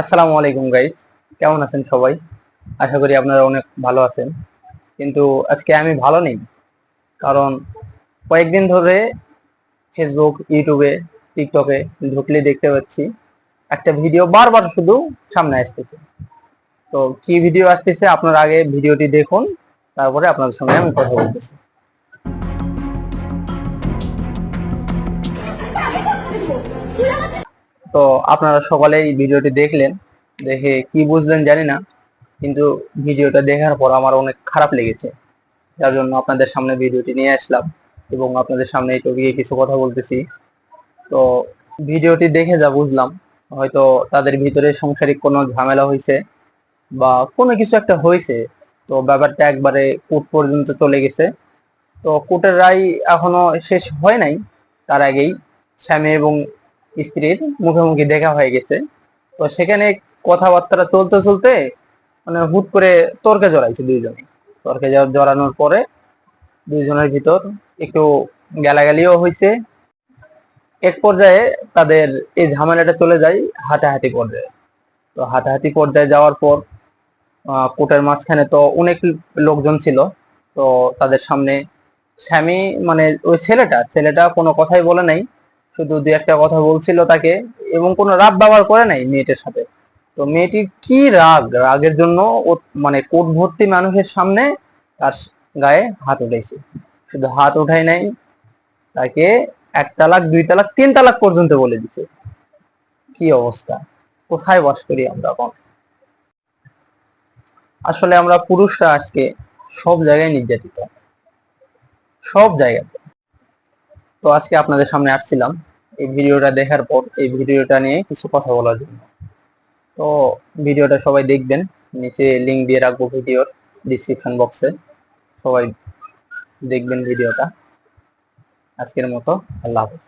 আসসালামু আলাইকুম গাইস কেমন আছেন সবাই? আশা করি আপনারা অনেক ভালো আছেন। কিন্তু আজকে আমি ভালো নেই, কারণ কয়েকদিন ধরে ফেসবুক ইউটিউবে টিকটকে ঢুকলে দেখতে পাচ্ছি, একটা ভিডিও বারবার শুধু সামনে আসতেছে। তো কি ভিডিও আসতেছে, আপনার আগে ভিডিওটি দেখুন, তারপরে আপনাদের সঙ্গে আমি কথা বলতেছি। তো আপনারা সকালে এই ভিডিওটি দেখলেন, দেখে কি বুঝলেন জানি না, কিন্তু ভিডিওটা দেখার পর আমার অনেক খারাপ লেগেছে। যার জন্য আপনাদের সামনে ভিডিওটি নিয়ে আসলাম এবং আপনাদের সামনে এই টপিকে কিছু কথা বলতেছি। তো ভিডিওটি দেখে যা বুঝলাম, হয়তো তাদের ভিতরে সাংসারিক কোনো ঝামেলা হয়েছে বা কোনো কিছু একটা হয়েছে, তো ব্যাপারটা একবারে কোর্ট পর্যন্ত চলে গেছে। তো কোর্টের রায় এখনও শেষ হয় নাই, তার আগেই স্বামী এবং স্ত্রীর মুখোমুখি দেখা হয়ে গেছে। তো সেখানে কথাবার্তা চলতে চলতে মানে হুট করে তর্কে জড়াইছে দুইজনে। তর্কে জড়ানোর পরে দুইজনের ভিতর একটু গালাগালিও হয়েছে এক পর্যায়ে তাদের এই ঝামেলাটা চলে যায় হাতাহাতি পর্যায়ে। তো হাতাহাতি পর্যায়ে যাওয়ার পর কোর্টের মাঝখানে তো অনেক লোকজন ছিল। তো তাদের সামনে স্বামী মানে ওই ছেলেটা ছেলেটা কোনো কথাই বলে নাই। শুধু দু একটা কথা বলছিল তাকে এবং কোনো রাগ ব্যবহার করে নাই মেয়েটার সাথে। তো মেয়েটি কি রাগ? রাগের জন্য মানে কোট ভর্তি মানুষের সামনে তার গায়ে হাত উঠাইছে। শুধু হাত উঠাই নাই, তাকে এক তালাক, দুই তালাক, তিন তালাক পর্যন্ত বলে দিছে। কি অবস্থা? কোথায় বাস করি আমরা এখন? আসলে আমরা পুরুষরা আজকে সব জায়গায় নির্যাতিত। সব জায়গাতে। তো আজকে আপনাদের সামনে আসছিলাম। এই ভিডিওটা দেখার পর এই ভিডিওটা নিয়ে কিছু কথা বলার জন্য। তো ভিডিওটা সবাই দেখবেন, নিচে লিঙ্ক দিয়ে রাখব ভিডিওর ডিসক্রিপশন বক্সে সবাই দেখবেন ভিডিওটা। আজকের মতো, আল্লাহ হাফেজ।